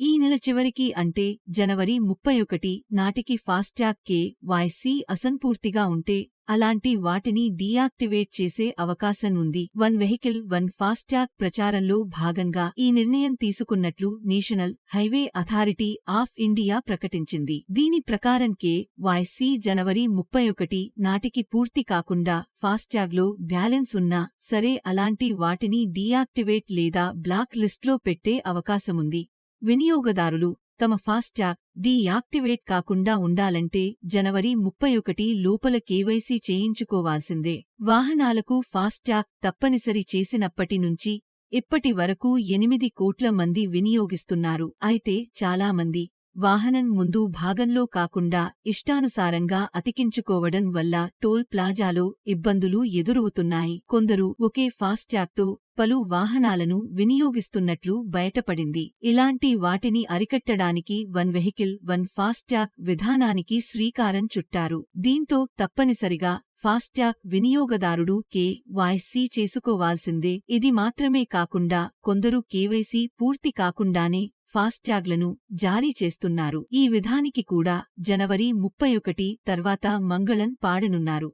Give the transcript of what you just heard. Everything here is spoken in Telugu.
ఈ నెల చివరికి అంటే జనవరి ముప్పై ఒకటి నాటికి ఫాస్టాగ్ కే వైసీ అసంపూర్తిగా ఉంటే అలాంటి వాటిని డీయాక్టివేట్ చేసే అవకాశం ఉంది. వన్ వెహికల్ వన్ ఫాస్టాగ్ ప్రచారంలో భాగంగా ఈ నిర్ణయం తీసుకున్నట్లు national highway authority of India ప్రకటించింది. దీని ప్రకారం కే వైసీ జనవరి ముప్పై ఒకటి నాటికి పూర్తి కాకుండా ఫాస్టాగ్లో బ్యాలెన్స్ ఉన్నా సరే అలాంటి వాటిని డీయాక్టివేట్ లేదా బ్లాక్ లిస్ట్లో పెట్టే అవకాశముంది వినియోగదారులు తమ ఫాస్టాగ్ డీయాక్టివేట్ కాకుండా ఉండాలంటే జనవరి ముప్పై ఒకటి లోపల కేవైసీ చేయించుకోవాల్సిందే. వాహనాలకు ఫాస్టాగ్ తప్పనిసరి చేసినప్పటి నుంచి ఇప్పటి వరకు ఎనిమిది కోట్ల మంది వినియోగిస్తున్నారు. అయితే చాలామంది వాహనం ముందు భాగంలో కాకుండా ఇష్టానుసారంగా అతికించుకోవడం వల్ల టోల్ ప్లాజాలో ఇబ్బందులు ఎదురవుతున్నాయి. కొందరు ఒకే ఫాస్టాగ్తో పలు వాహనాలను వినియోగిస్తున్నట్లు బయటపడింది. ఇలాంటి వాటిని అరికట్టడానికి వన్ వెహికల్ వన్ ఫాస్టాగ్ విధానానికి శ్రీకారం చుట్టారు. దీంతో తప్పనిసరిగా ఫాస్టాగ్ వినియోగదారుడు కే వైసీ చేసుకోవాల్సిందే. ఇది మాత్రమే కాకుండా కొందరు కేవైసీ పూర్తి కాకుండానే ఫాస్టాగ్లను జారీ చేస్తున్నారు. ఈ విధానికి కూడా జనవరి ముప్పై ఒకటి తర్వాత మంగళం పాడనున్నారు.